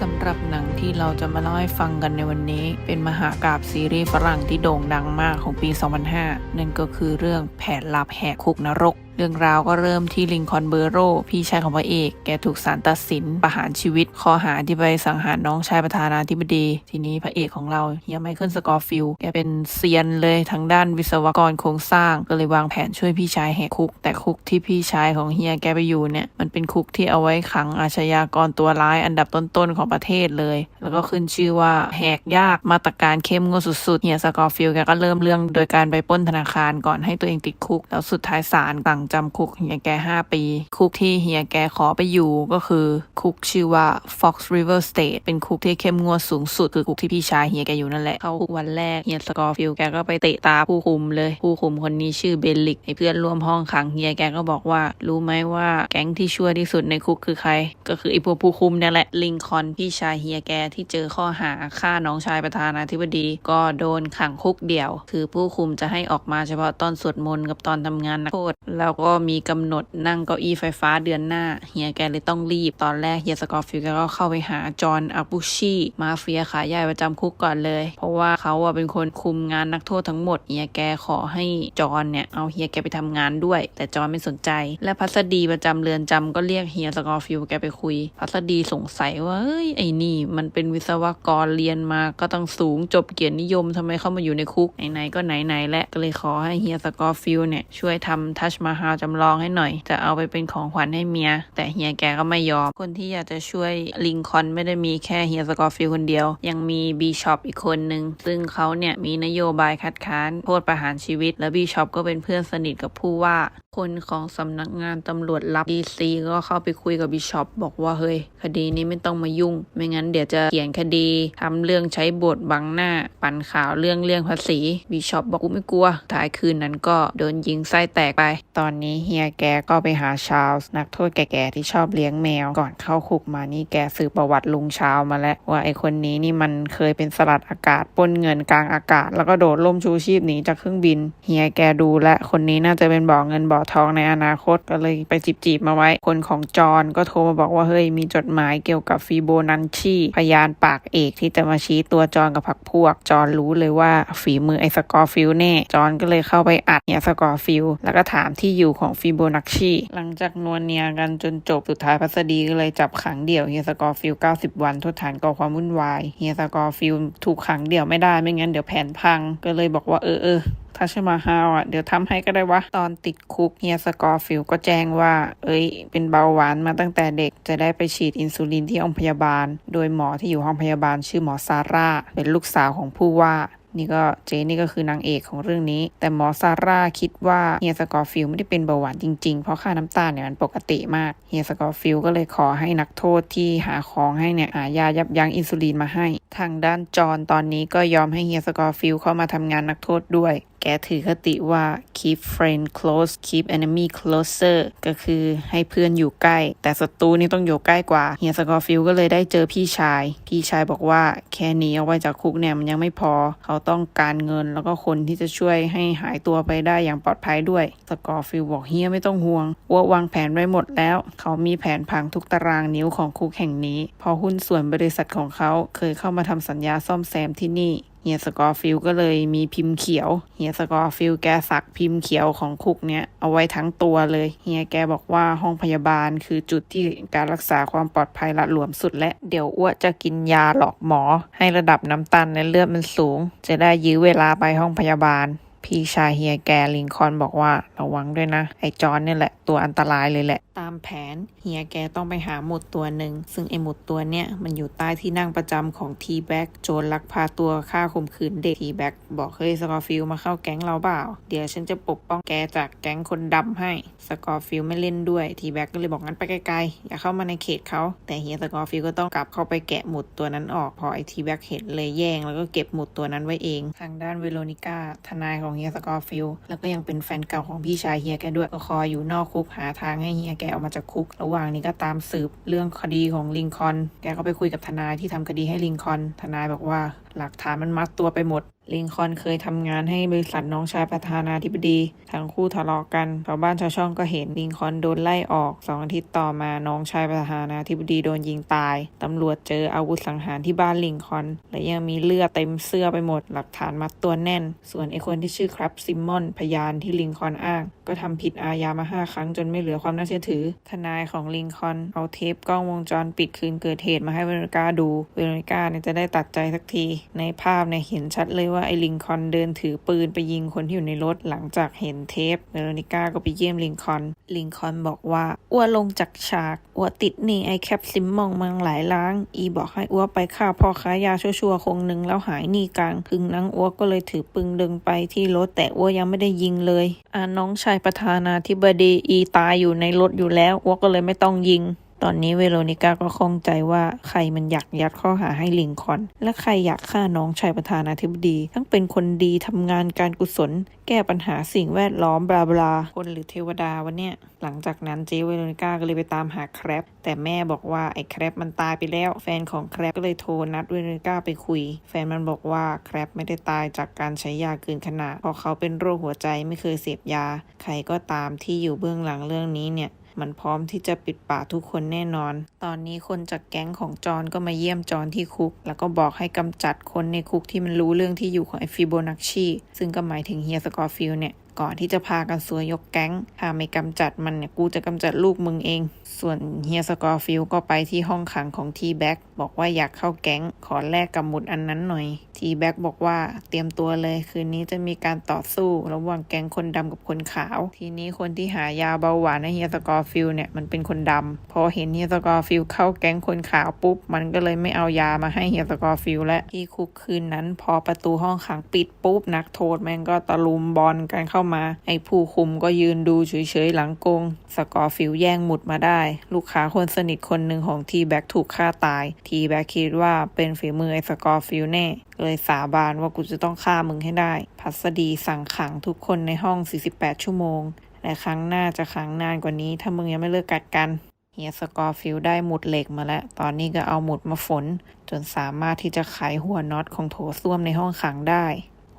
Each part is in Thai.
สำหรับหนังที่เราจะมาเล่าให้ฟังกันในวันนี้ เป็นมหากราบซีรีส์ฝรั่งที่โด่งดังมากของปี 2005 นั่นก็คือเรื่องแผนลับแหกคุกนรก เรื่องราวก็เริ่มที่ลิงคอนเบอร์โร พี่ชายของพระเอก แกถูกศาลตัดสินประหารชีวิต ข้อหาที่ไปสังหารน้องชายประธานาธิบดี ทีนี้พระเอกของเราเฮียไมเคิลสกอร์ฟิลแกเป็นเซียนเลยทางด้านวิศวกรโครงสร้าง ก็เลยวางแผนช่วยพี่ชายแหกคุก แต่คุกที่พี่ชายของเฮียแกไปอยู่เนี่ยมันเป็นคุกที่เอาไว้ขังอาชญากรตัวร้ายอันดับต้นๆของประเทศเลย แล้วก็ขึ้นชื่อว่าแหกยากมาตรการเข้มงวดสุดๆเฮียสกอร์ฟิลแกก็เริ่มเรื่องโดยการไปป้นธนาคารก่อนให้ตัวเองติดคุก แล้วสุดท้ายศาลสั่งจำคุกเฮียแก 5 ปี คุกที่เฮียแกขอไปอยู่ก็คือคุกชื่อว่า Fox River State เป็นคุกที่เข้มงวดสูงสุด คือคุกที่พี่ชายเฮียแกอยู่นั่นแหละ เข้าคุกวันแรกเฮียสกอร์ฟิลแกก็ไปเตะตาผู้คุมเลย ผู้คุมคนนี้ชื่อเบลลิกไอเพื่อนร่วมห้องขังเฮียแกก็บอกว่า รู้ไหมว่าแก๊งที่ชั่วที่สุดในคุกคือใคร ก็คือไอพวกผู้คุมนี่ยแหละลิงคอนพี่ชายเฮียแกที่เจอข้อหาฆ่าน้องชายประธานาธิบดี ก็โดนขังคุกเดี่ยว คือผู้คุมจะให้ออกมาเฉพาะตอนสวดมนต์กับตอนทำงานนักโทษแล้วก็มีกำหนดนั่งเก้าอี้ไฟฟ้าเดือนหน้า เฮียแกเลยต้องรีบ ตอนแรกเฮียสกอร์ฟิลด์แกก็เข้าไปหาจอห์นอาบูชีมาเฟียขายใหญ่ประจำคุกก่อนเลย เพราะว่าเขาอะเป็นคนคุมงานนักโทษทั้งหมด เฮียแกขอให้จอห์นเนี่ยเอาเฮียแกไปทำงานด้วย แต่จอห์นไม่สนใจ และพัสดีประจำเรือนจำก็เรียกเฮียสกอร์ฟิลแกไปคุย พัสดีสงสัยว่าเฮ้ยไอ้นี่ มันเป็นวิศวกรเรียนมาก็ต้องสูงจบเกียรตินิยมทำไมเข้ามาอยู่ในคุกไหนๆก็ไหนๆและก็เลยขอให้เฮียสกอร์ฟิลเนี่ยช่วยทำทัชมาฮาลจำลองให้หน่อย จะเอาไปเป็นของขวัญให้เมีย แต่เฮียแกก็ไม่ยอม คนที่อยากจะช่วยลิงคอนไม่ได้มีแค่เฮียสกอร์ฟิลคนเดียว ยังมีบีชอปอีกคนนึง ซึ่งเขาเนี่ยมีนโยบายคัดค้านโทษประหารชีวิต และบีชอปก็เป็นเพื่อนสนิทกับผู้ว่า คนของสำนักงานตำรวจลับดีซีก็เข้าไปคุยกับบิชอปบอกว่าเฮ้ยคดีนี้ไม่ต้องมายุ่ง ไม่งั้นเดี๋ยวจะเขียนคดีทำเรื่องใช้บทบังหน้า ปั่นข่าวเรื่องเลี่ยงภาษีบิชอปบอกกูไม่กลัวท้ายคืนนั้นก็โดนยิงไส้แตกไป ตอนนี้เฮียแกก็ไปหาชาลส์นักโทษแก่ๆที่ชอบเลี้ยงแมวก่อนเข้าคุกมานี่แกสืบประวัติลุงชาวมาแล้วว่าไอคนนี้นี่มันเคยเป็นสลัดอากาศปนเงินกลางอากาศ แล้วก็โดดล่มชูชีพหนีจากเครื่องบินเฮียแกดูและคนนี้น่าจะเป็นบ่อเงินบ่อทองในอนาคตก็เลยไปจีบจีบๆมาไว้ คนของจอนก็โทรมาบอกว่าเฮ้ยมีจดหมายเกี่ยวกับฟีโบนันชีพยานปากเอกที่จะมาชี้ตัวจอนกับพรรคพวก จอนรู้เลยว่าฝีมือไอสกอร์ฟิลแน่จอนก็เลยเข้าไปอัดเนี่ยสกอร์ฟิลแล้วก็ถามที่อยู่ของฟีโบนัชชีหลังจากนวลเนียกันจนจบสุดท้ายพัสดีก็เลยจับขังเดี่ยวเฮียสกอร์ฟิล 90 วันทษฐานก่อความวุ่นวายเฮียสกอร์ฟิลถูกขังเดี่ยวไม่ได้ไม่งั้นเดี๋ยวแผนพัง ก็เลยบอกว่าเออเออถ้าชมาฮาวอะเดี๋ยวทำให้ก็ได้วะ ตอนติดคุกเฮียสกอร์ฟิลก็แจ้งว่า เอ้ย เป็นเบาหวานมาตั้งแต่เด็กจะได้ไปฉีดอินซูลินที่ห้องพยาบาล โดยหมอที่อยู่ห้องพยาบาลชื่อหมอซาร่า เป็นลูกสาวของผู้ว่า นี่ก็เจนี่ก็คือนางเอกของเรื่องนี้ แต่หมอซาร่าคิดว่าเฮียสกอร์ฟิลไม่ได้เป็นเบาหวานจริงๆ เพราะค่าน้ำตาลเนี่ยมันปกติมากเฮียสกอร์ฟิลก็เลยขอให้นักโทษที่หาของให้เนี่ยหายายับยั้งอินซูลินมาให้ ทางด้านจอนตอนนี้ก็ยอมให้เฮียสกอร์ฟิลเข้ามาทำงานนักโทษด้วย กถือคติว่า keep friend close keep enemy closer ก็คือให้เพื่อนอยู่ใกล้ แต่ศัตรูนี่ต้องอยู่ใกล้กว่า เฮียสกอร์ฟิลก็เลยได้เจอพี่ชาย พี่ชายบอกว่าแค่หนี้เอาไว้จากคุกเนี่ยมันยังไม่พอ เขาต้องการเงินแล้วก็คนที่จะช่วยให้หายตัวไปได้อย่างปลอดภัยด้วย สกอร์ฟิลบอกเฮียไม่ต้องห่วงอ้ววางแผนไว้หมดแล้ว เขามีแผนพังทุกตารางนิ้วของคุกแห่งนี้ พอหุ้นส่วนบริษัทของเขาเคยเข้ามาทำสัญญาซ่อมแซมที่นี่ เฮียสกอร์ฟิลก็เลยมีพิมพ์เขียวเฮียสกอร์ฟิลแกสักพิมพ์เขียวของคุกเนี่ยเอาไว้ทั้งตัวเลยเฮียแกบอกว่าห้องพยาบาลคือจุดที่การรักษาความปลอดภัยละหลวมสุดและเดี๋ยวอ้วจะกินยาหลอกหมอ ให้ระดับน้ำตาลในเลือดมันสูง จะได้ยื้อเวลาไปห้องพยาบาล พี่ชายเฮียแกลิงคอล์นบอกว่าระวังด้วยนะ ไอ้จอนเนี่ยแหละตัวอันตรายเลยแหละ ตามแผนเฮียแกต้องไปหาหมุดตัวหนึ่ง ซึ่งไอ้หมุดตัวเนี้ยมันอยู่ใต้ที่นั่งประจำของทีแบ็กโจรลักพาตัวฆ่าข่มขืนเด็กทีแบ็กบอกเฮ้ยสกอร์ฟิลมาเข้าแก๊งเราเปล่า เดี๋ยวฉันจะปกป้องแกจากแก๊งคนดำให้สกอร์ฟิลไม่เล่นด้วยทีแบ็กก็เลยบอกงั้นไปไกลๆอย่าเข้ามาในเขตเขาแต่เฮียสกอร์ฟิลก็ต้องกลับเข้าไปแกะหมุดตัวนั้นออกพอไอทีแบ็กเห็นเลยแย่งแล้วก็เก็บหมุดตัวนั้นไว้เอง ทางด้านเวโรนิก้าทนายของเฮียสกอร์ฟิลแล้วก็ยังเป็นแฟนเก่าของพี่ชายเฮียแกด้วยก็คอยอยู่นอกคุกหาทางให้เฮียแกออกมาจากคุก ระหว่างนี้ก็ตามสืบเรื่องคดีของลิงคอน แกก็ไปคุยกับทนายที่ทำคดีให้ลิงคอน ทนายบอกว่า หลักฐานมันมัดตัวไปหมด ลิงคอนเคยทำงานให้บริษัทน้องชายประธานาธิบดี ทั้งคู่ทะเลาะกันชาวบ้านชาวช่องก็เห็นลิงคอนโดนไล่ออกสองอาทิตย์ต่อมาน้องชายประธานาธิบดีโดนยิงตายตำรวจเจออาวุธสังหารที่บ้านลิงคอน และยังมีเลือดเต็มเสื้อไปหมด หลักฐานมัดตัวแน่น ส่วนไอ้คนที่ชื่อครับซิมมอนพยานที่ลิงคอนอ้าง ก็ทำผิดอาญามาห้าครั้งจนไม่เหลือความน่าเชื่อถือ ทนายของลิงคอนเอาเทปกล้องวงจรปิดคืนเกิดเหตุมาให้เวโรนิก้าดูเวโรนิก้าเนี่ยจะได้ตัดใจสักทีในภาพเนี่ยเห็นชัดเลยว่าไอ้ลิงคอนเดินถือปืนไปยิงคนที่อยู่ในรถหลังจากเห็นเทปเวโรนิก้าก็ไปเยี่ยมลิงคอน ลิงคอนบอกว่าอ้วลงจากฉากอ้วติดหนี่ไอ้แคปซิมมองมังหลายล้าง อีบอกให้อ้วไปฆ่าพ่อค้ายาชั่วๆคงหนึ่งแล้วหายหนี้กลางคึงนังอ้วก็เลยถือปืนเดึงไปที่รถแต่อ้วยังไม่ได้ยิงเลยอ่าน้องชายประธานาธิบดีอีตายอยู่ในรถอยู่แล้วอ้วก็เลยไม่ต้องยิง ตอนนี้เวโรนิก้าก็ข้องใจว่าใครมันอยากยัดข้อหาให้ลิงคอน และใครอยากฆ่าน้องชายประธานาธิบดี ทั้งเป็นคนดีทำงานการกุศล แก้ปัญหาสิ่งแวดล้อมบลาบลาคนหรือเทวดาวะเนี่ยหลังจากนั้นเจเวโรนิก้าก็เลยไปตามหาแครปแต่แม่บอกว่าไอ้แครปมันตายไปแล้ว แฟนของแครปก็เลยโทรนัดเวโรนิก้าไปคุย แฟนมันบอกว่าแครปไม่ได้ตายจากการใช้ยาเกินขนาดเพราะเขาเป็นโรคหัวใจไม่เคยเสพยา ใครก็ตามที่อยู่เบื้องหลังเรื่องนี้เนี่ย มันพร้อมที่จะปิดปากทุกคนแน่นอน ตอนนี้คนจากแก๊งของจอนก็มาเยี่ยมจอนที่คุก แล้วก็บอกให้กำจัดคนในคุกที่มันรู้เรื่องที่อยู่ของไอฟิโบนัชชีซึ่งก็หมายถึงเฮียสกอร์ฟิลเนี่ย ก่อนที่จะพากันสวยยกแก๊งถ้าไม่กำจัดมันเนี่ยกูจะกำจัดลูกมึงเอง ส่วนเฮียสกอร์ฟิลก็ไปที่ห้องขังของทีแบ็กบอกว่าอยากเข้าแก๊งขอแลกกับหมุดอันนั้นหน่อย ทีแบ็กบอกว่าเตรียมตัวเลยคืนนี้จะมีการต่อสู้ระหว่างแก๊งคนดำกับคนขาว ทีนี้คนที่หายาเบาหวานให้เฮียสกอร์ฟิลเนี่ยมันเป็นคนดำพอเห็นเฮียสกอร์ฟิลเข้าแก๊งคนขาวปุ๊บ มันก็เลยไม่เอายามาให้เฮียสกอร์ฟิลและที่คุกคืนนั้น พอประตูห้องขังปิดปุ๊บนักโทษแม่งก็ตะลุมบอลกันเข้ามา ไอ้ผู้คุมก็ยืนดูเฉยๆหลังกง สกอร์ฟิลแย่งหมุดมาได้ ลูกค้าคนสนิทคนหนึ่งของทีแบ็กถูกฆ่าตาย ทีแบ็กคิดว่าเป็นฝีมือไอ้สกอร์ฟิลแน่ เลยสาบานว่ากูจะต้องฆ่ามึงให้ได้ พัสดีสั่งขังทุกคนในห้อง 48 ชั่วโมง และครั้งหน้าจะขังนานกว่านี้ ถ้ามึงยังไม่เลิกกัดกันเฮียสกอร์ฟิลได้หมุดเหล็กมาแล้ว ตอนนี้ก็เอาหมุดมาฝน จนสามารถที่จะไขหัวน็อตของโถส้วมในห้องขังได้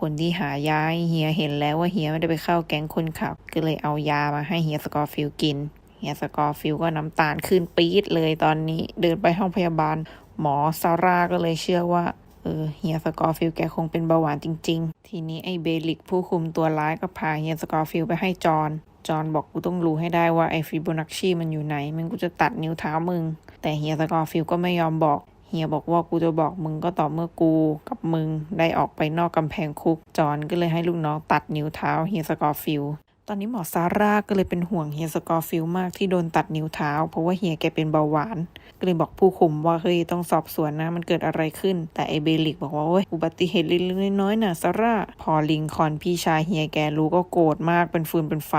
คนที่หายาให้เฮียเห็นแล้วว่าเฮียไม่ได้ไปเข้าแก๊งคนขับ ก็เลยเอายามาให้เฮียสกอร์ฟิลกิน เฮียสกอร์ฟิลก็น้ำตาลขึ้นปี๊ดเลยตอนนี้เดินไปห้องพยาบาล หมอซาร่าก็เลยเชื่อว่าเออเฮียสกอร์ฟิลแกคงเป็นเบาหวานจริง ๆ ทีนี้ไอ้เบลิกผู้คุมตัวร้ายก็พาเฮียสกอร์ฟิลไปให้จอห์นจอห์นบอกกูต้องรู้ให้ได้ว่าไอ้ฟิโบนัชชีมันอยู่ไหน มันกูจะตัดนิ้วเท้ามึง แต่เฮียสกอร์ฟิลก็ไม่ยอมบอก เฮียบอกว่ากูจะบอกมึงก็ต่อเมื่อกูกับมึงได้ออกไปนอกกำแพงคุก จอนก็เลยให้ลูกน้องตัดนิ้วเท้าเฮียสกอร์ฟิลด์ตอนนี้หมอซาร่าก็เลยเป็นห่วงเฮียสกอร์ฟิลด์มากที่โดนตัดนิ้วเท้า เพราะว่าเฮียแกเป็นเบาหวาน ก็เลยบอกผู้คุมว่าเฮ้ยต้องสอบสวนนะมันเกิดอะไรขึ้น แต่ไอเบลิกบอกว่าโอ้ยอุบัติเหตุเล็กๆน้อยๆนะซาร่าพอลิงคอนพี่ชายเฮียแกรู้ก็โกรธมากเป็นฟืนเป็นไฟ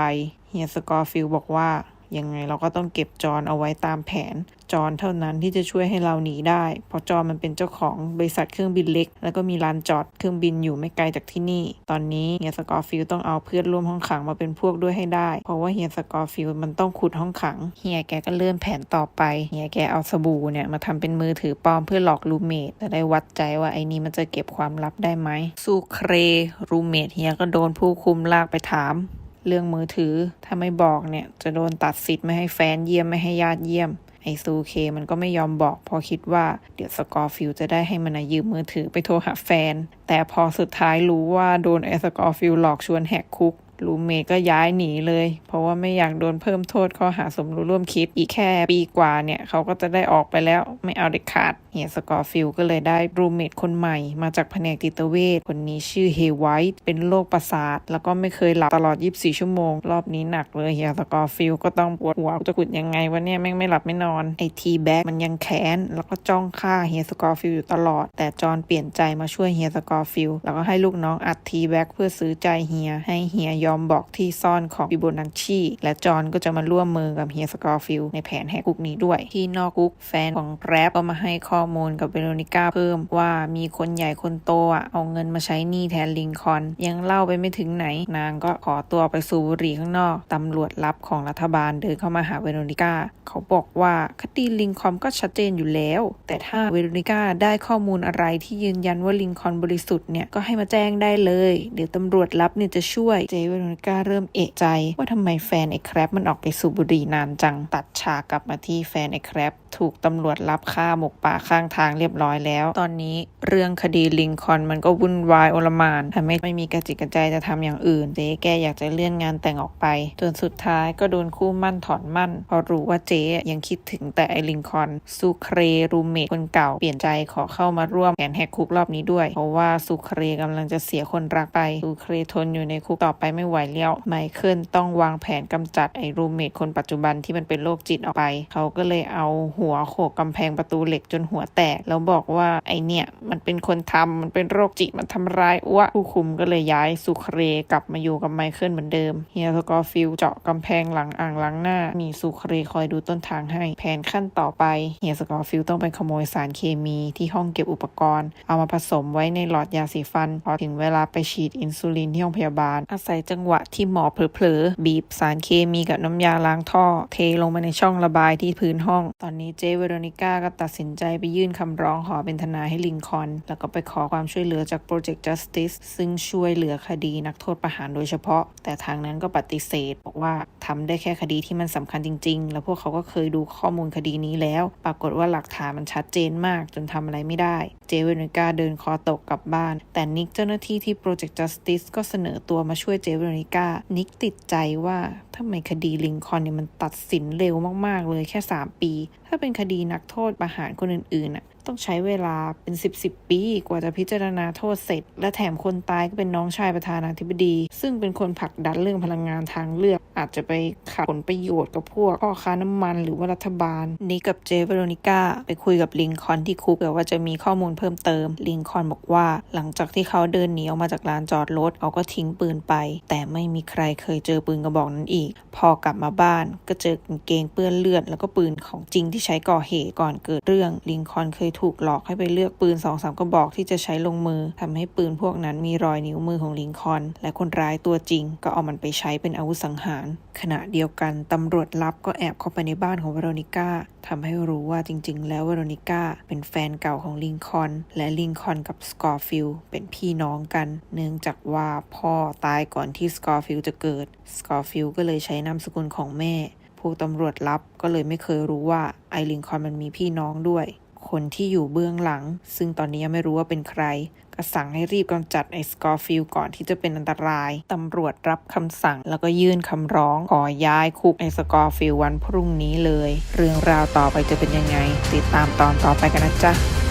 เฮียสกอร์ฟิลด์บอกว่า ยังไงเราก็ต้องเก็บจอนเอาไว้ตามแผน จอนเท่านั้นที่จะช่วยให้เราหนีได้ เพราะจอนมันเป็นเจ้าของบริษัทเครื่องบินเล็ก แล้วก็มีลานจอดเครื่องบินอยู่ไม่ไกลจากที่นี่ ตอนนี้เฮียสกอร์ฟิลต้องเอาเพื่อนร่วมห้องขังมาเป็นพวกด้วยให้ได้ เพราะว่าเฮียสกอร์ฟิลมันต้องขุดห้องขังเฮียแกก็เริ่มแผนต่อไปเฮียแกเอาสบู่เนี่ยมาทำเป็นมือถือปลอมเพื่อหลอกรูเมทจะได้วัดใจว่าไอ้นี่มันจะเก็บความลับได้ไหม สู้เครรูเมทเฮียก็โดนผู้คุมลากไปถาม เรื่องมือถือถ้าไม่บอกเนี่ย จะโดนตัดสิทธิ์ไม่ให้แฟนเยี่ยมไม่ให้ญาติเยี่ยม ไอซูเคมันก็ไม่ยอมบอก พอคิดว่าเดี๋ยวสกอร์ฟิลจะได้ให้มันนะยืมมือถือไปโทรหาแฟน แต่พอสุดท้ายรู้ว่าโดนไอสกอร์ฟิลหลอกชวนแหกคุกรูเมก็ย้ายหนีเลย เพราะว่าไม่อยากโดนเพิ่มโทษข้อหาสมรู้ร่วมคิดอีกแค่ปีกว่าเนี่ย เขาก็จะได้ออกไปแล้วไม่เอาเด็ดขาด เฮียสกอร์ฟิลก็เลยได้รูเมทคนใหม่มาจากแผนกจิตเวชคนนี้ชื่อเฮไวท์เป็นโรคประสาท แล้วก็ไม่เคยหลับตลอด 24 ชั่วโมง รอบนี้หนักเลยเฮียสกอร์ฟิลก็ต้องปวดหัวจะกุดยังไงวะเนี่ยแม่งไม่หลับไม่นอนไอทีแบ็กมันยังแค้นแล้วก็จ้องฆ่าเฮียสกอร์ฟิลอยู่ตลอด แต่จอห์นเปลี่ยนใจมาช่วยเฮียสกอร์ฟิลแล้วก็ให้ลูกน้องอัดทีแบ็กเพื่อซื้อใจเฮียให้เฮียยอมบอกที่ซ่อนของฟิโบนัชชีและจอห์นก็จะมาร่วมมือกับเฮียสกอร์ฟิลในแผนแหกคุกนี้ด้วย ที่นอกคุกแฟนของแร็บก็มาให้ข้ออมูลกับเวโรนิก้าเพิ่มว่ามีคนใหญ่คนโตอะเอาเงินมาใช้หนี้แทนลิงคอน ยังเล่าไปไม่ถึงไหน นางก็ขอตัวไปสูบบุหรี่ข้างนอกตำรวจลับของรัฐบาลเดินเข้ามาหาเวโรนิก้า เขาบอกว่าคดีลิงคอนก็ชัดเจนอยู่แล้ว แต่ถ้าเวโรนิก้าได้ข้อมูลอะไรที่ยืนยันว่าลิงคอนบริสุทธิ์เนี่ยก็ให้มาแจ้งได้เลย เดี๋ยวตำรวจลับเนี่ยจะช่วยเจเวโรนิก้าเริ่มเอะใจ ว่าทำไมแฟนไอ้แครปมันออกไปสูบบุหรี่นานจังตัดฉากกลับมาที่แฟนไอ้แครป ถูกตำรวจรับฆ่าหมกป่าข้างทางเรียบร้อยแล้ว ตอนนี้เรื่องคดีลิงคอนมันก็วุ่นวายโอลมานทำให้ไม่มีกระจิกกระใจจะทำอย่างอื่นเจ๊แกอยากจะเลื่อนงานแต่งออกไป จนสุดท้ายก็โดนคู่มั่นถอนมั่นเพราะรู้ว่าเจ๊ยังคิดถึงแต่ไอ้ลิงคอนซูเครรูเมทคนเก่าเปลี่ยนใจขอเข้ามาร่วมแผนแหกคุกรอบนี้ด้วย เพราะว่าซูเครกำลังจะเสียคนรักไปซูเครทนอยู่ในคุกต่อไปไม่ไหวแล้วไมเคิลต้องวางแผนกำจัดไอ้รูเมทคนปัจจุบันที่มันเป็นโรคจิตออกไป เขาก็เลยเอาหััวโขกกำแพงประตูเหล็กจนหัวแตก แล้วบอกว่าไอเนี่ย มันเป็นคนทำมันเป็นโรคจิตมันทำร้ายอ้วผู้คุมก็เลยย้ายซูเครกลับมาอยู่กับไมเคิลเหมือนเดิมเฮียสกอร์ฟิลเจาะกำแพงหลังอ่างล้างหน้า มีซูเครคอยดูต้นทางให้แผนขั้นต่อไปเฮียสกอร์ฟิลต้องไปขโมยสารเคมีที่ห้องเก็บอุปกรณ์ เอามาผสมไว้ในหลอดยาสีฟัน พอถึงเวลาไปฉีดอินซูลินที่ห้องพยาบาล อาศัยจังหวะที่หมอเผลอๆบีบสารเคมีกับน้ำยาล้างท่อ เทลงมาในช่องระบายที่พื้นห้อง ตอนนี้เจเวโรนิก้าก็ตัดสินใจไปยื่นคำร้องขอเป็นทนายให้ลิงคอน แล้วก็ไปขอความช่วยเหลือจาก Project Justice ซึ่งช่วยเหลือคดีนักโทษประหารโดยเฉพาะ แต่ทางนั้นก็ปฏิเสธ บอกว่าทำได้แค่คดีที่มันสำคัญจริง ๆ แล้วพวกเขาก็เคยดูข้อมูลคดีนี้แล้ว ปรากฏว่าหลักฐานมันชัดเจนมากจนทำอะไรไม่ได้ เจเวโรนิก้าเดินคอตกกลับบ้าน แต่นิกเจ้าหน้าที่ที่ Project Justice ก็เสนอตัวมาช่วยเจเวโรนิก้า นิกติดใจว่าทำไมคดีลิงคอนเนี่ยมันตัดสินเร็วมากๆเลยแค่ 3 ปี ถ้าเป็นคดีนักโทษประหารคนอื่นๆน่ะ ต้องใช้เวลาเป็น10 10ปี กว่าจะพิจารณาโทษเสร็จ และแถมคนตายก็เป็นน้องชายประธานาธิบดี ซึ่งเป็นคนผลักดันเรื่องพลังงานทางเลือก อาจจะไปขัดผลประโยชน์กับพวกพ่อค้าน้ำมันหรือว่ารัฐบาล นี่กับเจเวโรนิก้าไปคุยกับลิงคอนที่คุกเผื่อว่าจะมีข้อมูลเพิ่มเติม ลิงคอนบอกว่า หลังจากที่เขาเดินหนีออกมาจากลานจอดรถเขาก็ทิ้งปืนไป แต่ไม่มีใครเคยเจอปืนกระบอกนั้นอีก พอกลับมาบ้านก็เจอกางเกงเปื้อนเลือดแล้วก็ปืนของจริงที่ใช้ก่อเหตุก่อนเกิดเรื่องลิงคอนเคยถูกหลอกให้ไปเลือกปืน2อสามกระบอกที่จะใช้ลงมือทำให้ปืนพวกนั้นมีรอยนิ้วมือของลิงคอน และคนร้ายตัวจริง ก็เอามันไปใช้เป็นอาวุธสังหาร ขณะเดียวกันตำรวจลับก็แอบเข้าไปในบ้านของเวโรนิก้าทำให้รู้ว่าจริง ๆ แล้วเวโรนิก้าเป็นแฟนเก่าของลิงคอน และลิงคอนกับสกอร์ฟิลเป็นพี่น้องกัน เนื่องจากว่าพ่อตายก่อนที่สกอร์ฟิลจะเกิด สกอร์ฟิลก็เลยใช้นามสกุลของแม่พวกตำรวจลับก็เลยไม่เคยรู้ว่าไอลิงคอนมันมีพี่น้องด้วย คนที่อยู่เบื้องหลัง ซึ่งตอนนี้ยังไม่รู้ว่าเป็นใคร ก็สั่งให้รีบกำจัดไอ้สกอร์ฟิลก่อนที่จะเป็นอันตราย ตำรวจรับคำสั่งแล้วก็ยื่นคำร้อง ขอย้ายคุกไอ้สกอร์ฟิลวันพรุ่งนี้เลย เรื่องราวต่อไปจะเป็นยังไง ติดตามตอนต่อไปกันนะจ๊ะ